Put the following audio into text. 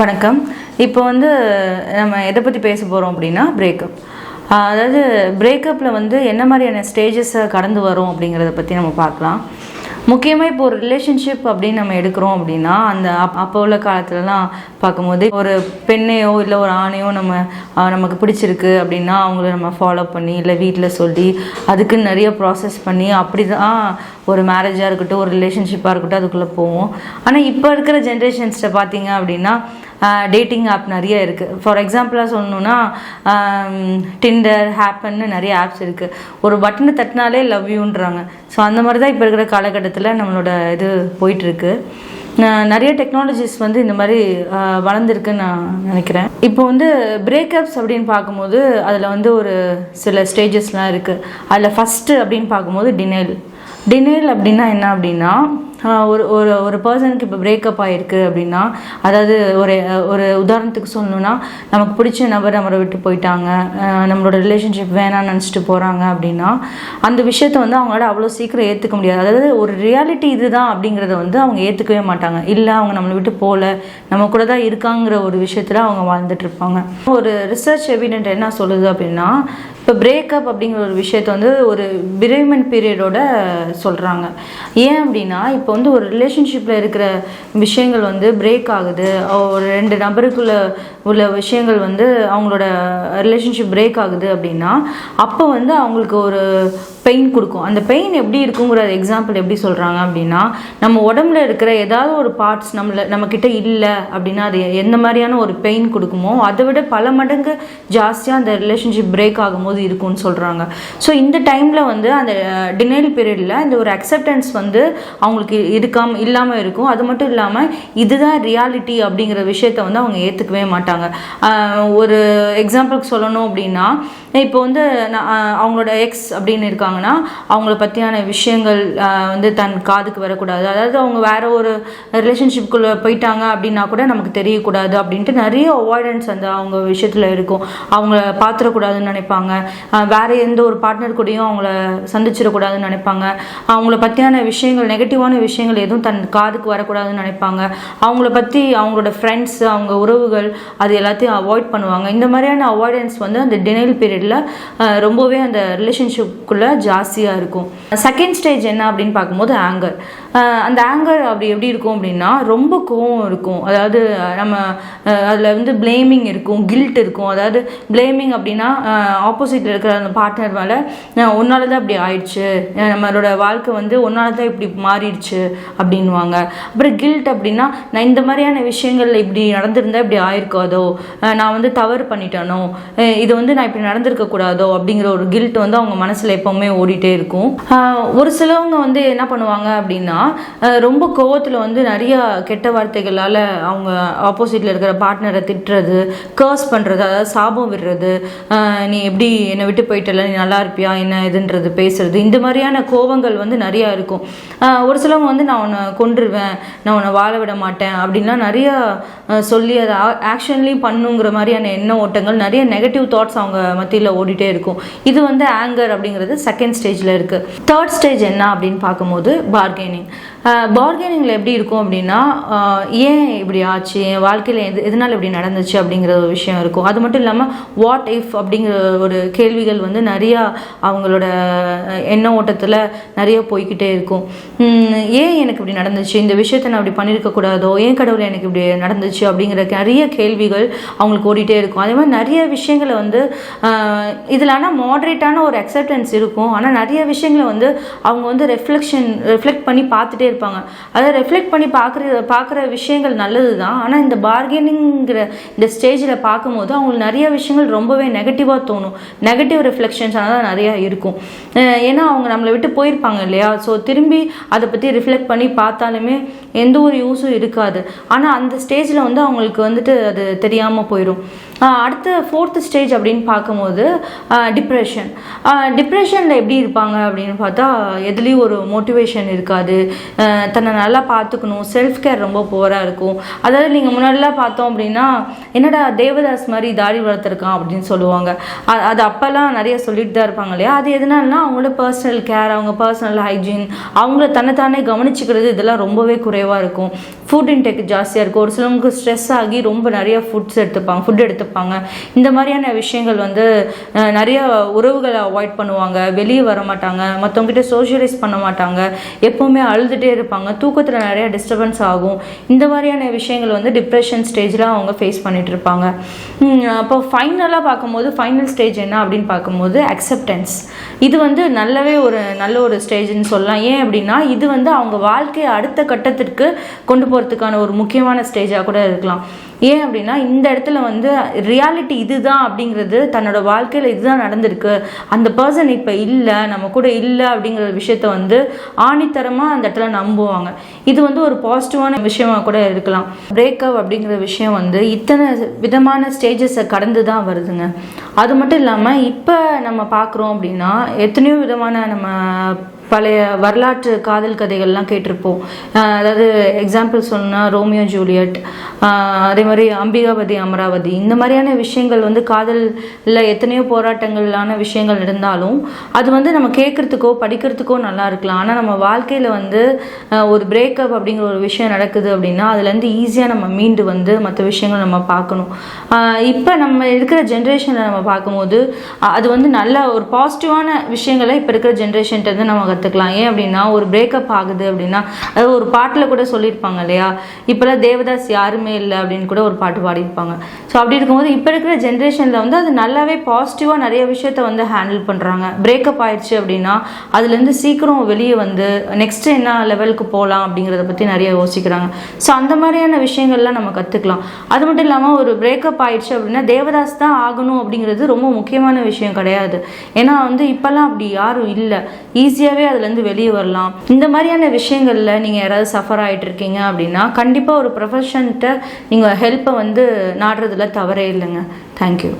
வணக்கம். இப்போ வந்து நம்ம எதை பற்றி பேச போகிறோம் அப்படின்னா பிரேக்கப் அதாவது பிரேக்கப்பில் வந்து என்ன மாதிரியான ஸ்டேஜஸை கடந்து வரும் அப்படிங்கிறத பற்றி நம்ம பார்க்கலாம். முக்கியமாக இப்போ ஒரு ரிலேஷன்ஷிப் அப்படின்னு நம்ம எடுக்கிறோம் அப்படின்னா அந்த அப் அப்போ உள்ள காலத்துலலாம் பார்க்கும்போது ஒரு பெண்ணையோ இல்லை ஒரு ஆணையோ நம்ம நமக்கு பிடிச்சிருக்கு அப்படின்னா அவங்கள நம்ம ஃபாலோ பண்ணி இல்லை வீட்டில் சொல்லி அதுக்கு நிறைய ப்ராசஸ் பண்ணி அப்படி தான் ஒரு மேரேஜாக இருக்கட்டும் ஒரு ரிலேஷன்ஷிப்பாக இருக்கட்டும் அதுக்குள்ளே போவோம். ஆனால் இப்போ இருக்கிற ஜென்ரேஷன்ஸ்கிட்ட பார்த்தீங்க அப்படின்னா டேட்டிங் ஆப் நிறைய இருக்குது ஃபார் எக்ஸாம்பிளாக சொல்லணுன்னா டிண்டர் ஹேப்பன்னு நிறைய ஆப்ஸ் இருக்குது ஒரு பட்டனை தட்டினாலே லவ் யூன்றாங்க ஸோ அந்த மாதிரி தான் இப்போ இருக்கிற காலகட்டத்தில் நம்மளோட இது போயிட்டுருக்கு. நிறைய டெக்னாலஜிஸ் வந்து இந்த மாதிரி வளர்ந்துருக்குன்னு நான் நினைக்கிறேன். இப்போ வந்து பிரேக்கப்ஸ் அப்படின்னு பார்க்கும்போது அதில் வந்து ஒரு சில ஸ்டேஜஸ்லாம் இருக்குது அதில் ஃபஸ்ட்டு அப்படின்னு பார்க்கும்போது டினைல் டினைல் அப்படின்னா என்ன அப்படின்னா ஒரு ஒரு ஒரு பர்சனுக்கு இப்போ பிரேக்கப் ஆகிருக்கு அப்படின்னா அதாவது ஒரு ஒரு உதாரணத்துக்கு சொல்லணும்னா நமக்கு பிடிச்ச நபர் நம்மளை விட்டு போயிட்டாங்க. நம்மளோட ரிலேஷன்ஷிப் வேணாம்னு நினச்சிட்டு போகிறாங்க அப்படின்னா அந்த விஷயத்த வந்து அவங்களால அவ்வளோ சீக்கிரம் ஏற்றுக்க முடியாது. அதாவது ஒரு ரியாலிட்டி இதுதான் அப்படிங்கிறத வந்து அவங்க ஏற்றுக்கவே மாட்டாங்க. இல்லை அவங்க நம்மளை விட்டு போகல நம்ம கூட தான் இருக்காங்கிற ஒரு விஷயத்தில் அவங்க வாழ்ந்துட்டு இருப்பாங்க. ஒரு ரிசர்ச் எவிடென்ட் என்ன சொல்லுது அப்படின்னா இப்போ பிரேக்கப் அப்படிங்கிற ஒரு விஷயத்த வந்து ஒரு பிரேமெண்ட் பீரியடோட சொல்கிறாங்க ஏன் அப்படின்னா இப்போ இப்போ வந்து ஒரு ரிலேஷன்ஷிப்பில் இருக்கிற விஷயங்கள் வந்து பிரேக் ஆகுது. ஒரு ரெண்டு நபருக்குள்ள உள்ள விஷயங்கள் வந்து அவங்களோட ரிலேஷன்ஷிப் பிரேக் ஆகுது அப்படின்னா அப்போ வந்து அவங்களுக்கு ஒரு பெயின் கொடுக்கும். அந்த பெயின் எப்படி இருக்குங்கிற எக்ஸாம்பிள் எப்படி சொல்கிறாங்க அப்படின்னா நம்ம உடம்புல இருக்கிற ஏதாவது ஒரு பார்ட்ஸ் நம்மள நம்மக்கிட்ட இல்லை அப்படின்னா அது எந்த மாதிரியான ஒரு பெயின் கொடுக்குமோ அதை விட பல மடங்கு ஜாஸ்தியாக அந்த ரிலேஷன்ஷிப் பிரேக் ஆகும்போது இருக்கும்னு சொல்கிறாங்க ஸோ இந்த டைமில் வந்து அந்த டினைல் பீரியடில் இந்த ஒரு அக்செப்டன்ஸ் வந்து அவங்களுக்கு இருக்காம இல்லாமல் இருக்கும். அது மட்டும் இல்லாமல் இதுதான் ரியாலிட்டி அப்படிங்கிற விஷயத்த வந்து அவங்க ஏற்றுக்கவே மாட்டாங்க. ஒரு எக்ஸாம்பிளுக்கு சொல்லணும் அப்படின்னா இப்போ வந்து நான், அவங்களோட எக்ஸ் அப்படின்னு இருக்காங்க. இருக்காங்கன்னா அவங்கள பற்றியான விஷயங்கள் வந்து தன் காதுக்கு வரக்கூடாது. அதாவது அவங்க வேற ஒரு ரிலேஷன்ஷிப்குள்ளே போயிட்டாங்க அப்படின்னா கூட நமக்கு தெரியக்கூடாது அப்படின்ட்டு நிறைய அவாய்டன்ஸ் அந்த அவங்க விஷயத்தில் இருக்கும். அவங்கள பார்த்துடக்கூடாதுன்னு நினைப்பாங்க. வேற எந்த ஒரு பார்ட்னர் கூடயும் அவங்கள சந்திச்சிடக்கூடாதுன்னு நினைப்பாங்க. அவங்கள பற்றியான விஷயங்கள் நெகட்டிவான விஷயங்கள் எதுவும் தன் காதுக்கு வரக்கூடாதுன்னு நினைப்பாங்க. அவங்கள பற்றி அவங்களோட ஃப்ரெண்ட்ஸ் அவங்க உறவுகள் அது எல்லாத்தையும் அவாய்ட் பண்ணுவாங்க. இந்த மாதிரியான அவாய்டன்ஸ் வந்து அந்த டினைல் பீரியடில் ரொம்பவே அந்த ரிலேஷன்ஷிப்புக்குள்ளே ஜாஸ்தியாக இருக்கும். செகண்ட் ஸ்டேஜ் என்ன அப்படின்னு பார்க்கும்போது ஆங்கர் அந்த ஆங்கர் அப்படி எப்படி இருக்கும் அப்படின்னா ரொம்ப கோவம் இருக்கும். அதாவது நம்ம அதில் வந்து பிளேமிங் இருக்கும் கில்ட் இருக்கும். அதாவது பிளேமிங் அப்படின்னா ஆப்போசிட்டில் இருக்கிற அந்த பார்ட்னர் மேலே உன்னால தான் இப்படி ஆயிடுச்சு. நம்மளோட வாழ்க்கை வந்து உன்னால தான் இப்படி மாறிடுச்சு அப்படின்வாங்க அப்புறம் கில்ட் அப்படின்னா நான் இந்த மாதிரியான விஷயங்கள்ல இப்படி நடந்திருந்தா இப்படி ஆயிருக்காதோ? நான் வந்து தவறு பண்ணிட்டேனோ? இது வந்து நான் இப்படி நடந்திருக்க கூடாதோ அப்படிங்கிற ஒரு கில்ட் வந்து அவங்க மனசில் எப்போவுமே ஓடிட்டே இருக்கும். ஒரு சிலவங்க வந்து என்ன பண்ணுவாங்க அப்படின்னா ரொம்ப கோவத்தில் வந்து நிறைய கெட்ட வார்த்தைகளால் அவங்க ஆப்போசிட்டில் இருக்கிற பார்ட்னரை திட்டுறது கர்ஸ் பண்ணுறது அதாவது சாபம் விடுறது நீ எப்படி என்னை விட்டு போயிட்டல நீ நல்லா இருப்பியா என்ன இதுன்றது பேசுறது இந்த மாதிரியான கோவங்கள் வந்து நிறையா இருக்கும். ஒரு சிலவங்க வந்து நான் உன்னை கொன்றுவேன் நான் உன்னை வாழ விட மாட்டேன் அப்படின்லாம் நிறைய சொல்லி அதை ஆக்ஷன்லேயும் பண்ணுங்கிற மாதிரியான எண்ண ஓட்டங்கள் நிறைய நெகட்டிவ் தாட்ஸ் அவங்க மத்தியில் ஓடிட்டே இருக்கும். இது வந்து ஆங்கர் அப்படிங்கிறது செகண்ட் ஸ்டேஜில் இருக்குது தேர்ட் ஸ்டேஜ் என்ன அப்படின்னு பார்க்கும்போது பார்கெனிங் பார்கெனிங்கில் எப்படி இருக்கும் அப்படின்னா ஏன் இப்படி ஆச்சு? என் வாழ்க்கையில் எது எதனால் இப்படி நடந்துச்சு அப்படிங்கிற ஒரு விஷயம் இருக்கும். அது மட்டும் இல்லாமல் வாட் இஃப் அப்படிங்கிற ஒரு கேள்விகள் வந்து நிறையா அவங்களோட எண்ண ஓட்டத்தில் நிறைய போய்க்கிட்டே இருக்கும். ஏன் எனக்கு இப்படி நடந்துச்சு? இந்த விஷயத்தை நான் அப்படி பண்ணியிருக்கக்கூடாதோ ஏன் கடவுள் எனக்கு இப்படி நடந்துச்சு அப்படிங்கிற நிறைய கேள்விகள் அவங்களுக்கு ஓடிட்டே இருக்கும். அதே மாதிரி நிறைய விஷயங்களை வந்து இதில் ஆனால் மாட்ரேட்டான ஒரு அக்செப்டன்ஸ் இருக்கும். ஆனால் நிறைய விஷயங்களை வந்து அவங்க வந்து ரெஃப்ளெக்ஷன் ரெஃப்ளெக்ட் பண்ணி பார்த்துட்டே இருப்பாங்க. அதை ரெஃப்ளெக்ட் பண்ணி பார்க்குற பார்க்குற விஷயங்கள் நல்லது தான் ஆனால் இந்த பார்கெனிங்கிற இந்த ஸ்டேஜில் பார்க்கும்போது அவங்களுக்கு நிறைய விஷயங்கள் ரொம்பவே நெகட்டிவாக தோணும். நெகட்டிவ் ரிஃப்ளெக்ஷன்ஸ் தான் நிறையா இருக்கும். ஏன்னா அவங்க நம்மளை விட்டு போயிருப்பாங்க இல்லையா? ஸோ திரும்பி அதை பற்றி ரிஃப்ளெக்ட் பண்ணி பார்த்தாலுமே எந்த ஒரு யூஸும் இருக்காது. ஆனால் அந்த ஸ்டேஜில் வந்து அவங்களுக்கு வந்துட்டு அது தெரியாமல் போயிடும் அடுத்த ஃபோர்த்து ஸ்டேஜ் அப்படின்னு பார்க்கும்போது டிப்ரெஷன் டிப்ரெஷனில் எப்படி இருப்பாங்க அப்படின்னு பார்த்தா எதுலேயும் ஒரு மோட்டிவேஷன் இருக்காது. தன்னை நல்லா பார்த்துக்கணும். செல்ஃப் கேர் ரொம்ப புவராக இருக்கும். அதாவது நீங்கள் முன்னாடிலாம் பார்த்தோம் அப்படின்னா என்னடா தேவதாஸ் மாதிரி தாடி வளர்த்துருக்கான் அப்படின்னு சொல்லுவாங்க. அது அப்போல்லாம் நிறைய சொல்லிட்டு தான் இருப்பாங்க இல்லையா? அது எதனாலனா அவங்களோட பர்சனல் கேர் அவங்க பர்சனல் ஹைஜீன் அவங்கள தன்னைத்தானே கவனிச்சுக்கிறது இதெல்லாம் ரொம்பவே குறைவாக இருக்கும். ஃபுட் இன்டேக் ஜாஸ்தியாக இருக்கும். ஒரு சிலவங்களுக்கு ஸ்ட்ரெஸ் ஆகி ரொம்ப நிறைய ஃபுட்ஸ் எடுத்துப்பாங்க. ஃபுட் எடுத்து எடுத்துப்பாங்க இந்த மாதிரியான விஷயங்கள் வந்து நிறைய உறவுகளை அவாய்ட் பண்ணுவாங்க. வெளியே வர மாட்டாங்க. மற்றவங்ககிட்ட சோஷியலைஸ் பண்ண மாட்டாங்க. எப்போவுமே அழுதுகிட்டே இருப்பாங்க. தூக்கத்தில் நிறைய டிஸ்டர்பன்ஸ் ஆகும். இந்த மாதிரியான விஷயங்கள் வந்து டிப்ரெஷன் ஸ்டேஜில் அவங்க ஃபேஸ் பண்ணிட்டு இருப்பாங்க. அப்போ ஃபைனலாக பார்க்கும்போது ஃபைனல் ஸ்டேஜ் என்ன அப்படின்னு பார்க்கும்போது அக்செப்டன்ஸ் இது வந்து நல்லவே ஒரு நல்ல ஒரு ஸ்டேஜ்னு சொல்லலாம். ஏன் அப்படின்னா இது வந்து அவங்க வாழ்க்கையை அடுத்த கட்டத்திற்கு கொண்டு போகிறதுக்கான ஒரு முக்கியமான ஸ்டேஜாக கூட இருக்கலாம். ஏன் அப்படின்னா இந்த இடத்துல வந்து ரியாலிட்டி இதுதான் அப்படிங்கிறது தன்னோட வாழ்க்கையில் இதுதான் நடந்திருக்கு. அந்த பர்சன் இப்போ இல்லை நம்ம கூட இல்லை அப்படிங்கிற விஷயத்த வந்து ஆணித்தரமாக அந்த இடத்துல நம்புவாங்க. இது வந்து ஒரு பாசிட்டிவான விஷயமாக கூட இருக்கலாம். பிரேக்கப் அப்படிங்கிற விஷயம் வந்து இத்தனை விதமான ஸ்டேஜஸை கடந்து தான் வருதுங்க. அது மட்டும் இல்லாமல் இப்போ நம்ம பார்க்குறோம் அப்படின்னா எத்தனையோ விதமான நம்ம பழைய வரலாற்று காதல் கதைகள்லாம் கேட்டிருப்போம். அதாவது எக்ஸாம்பிள் சொன்னால் ரோமியோ ஜூலியட் அதே மாதிரி அம்பிகாபதி அமராவதி. இந்த மாதிரியான விஷயங்கள் வந்து காதலில் எத்தனையோ போராட்டங்களான விஷயங்கள் இருந்தாலும் அது வந்து நம்ம கேட்குறதுக்கோ படிக்கிறதுக்கோ நல்லா இருக்கலாம். ஆனால் நம்ம வாழ்க்கையில் வந்து ஒரு பிரேக்கப் அப்படிங்கிற ஒரு விஷயம் நடக்குது அப்படின்னா அதுலேருந்து ஈஸியாக நம்ம மீண்டு வந்து மற்ற விஷயங்கள் நம்ம பார்க்கணும். இப்போ நம்ம இருக்கிற ஜென்ரேஷனில் நம்ம பார்க்கும்போது அது வந்து நல்ல ஒரு பாசிட்டிவான விஷயங்களை இப்போ இருக்கிற ஜென்ரேஷன்ட்டு வந்து நம்ம கற்றுக்கலாம் ஏன் அப்படின்னா ஒரு பிரேக்கப் ஆகுது அப்படின்னா அது ஒரு பாட்டில் கூட சொல்லியிருப்பாங்க இல்லையா? இப்போல்லாம் தேவதாஸ் யாருமே இல்லை அப்படின்னு கூட ஒரு பாட்டு பாடியிருப்பாங்க. ஸோ அப்படி இருக்கும்போது இப்போ இருக்கிற ஜென்ரேஷனில் வந்து அது நல்லாவே பாசிட்டிவாக நிறைய விஷயத்த வந்து ஹேண்டில் பண்ணுறாங்க பிரேக்கப் ஆயிடுச்சு அப்படின்னா அதுலேருந்து சீக்கிரம் வெளியே வந்து நெக்ஸ்ட் என்ன லெவலுக்கு போகலாம் அப்படிங்கிறத பற்றி நிறைய யோசிக்கிறாங்க. ஸோ அந்த மாதிரியான விஷயங்கள்லாம் நம்ம கற்றுக்கலாம் அது மட்டும் இல்லாமல் ஒரு பிரேக்கப் ஆயிடுச்சு அப்படின்னா தேவதாஸ் தான் ஆகணும் அப்படிங்கிறது ரொம்ப முக்கியமான விஷயம் கிடையாது. ஏன்னா வந்து இப்போல்லாம் அப்படி யாரும் இல்லை. ஈஸியாகவே அதுலேருந்து வெளியே வரலாம். இந்த மாதிரியான விஷயங்களில் நீங்கள் யாராவது சஃபர் ஆகிட்டு இருக்கீங்க அப்படின்னா கண்டிப்பாக ஒரு ப்ரொஃபஷன்கிட்ட நீங்கள் ஹெல்ப்பை வந்து நாடுறதுல தவறே இல்லைங்க. தேங்க்யூ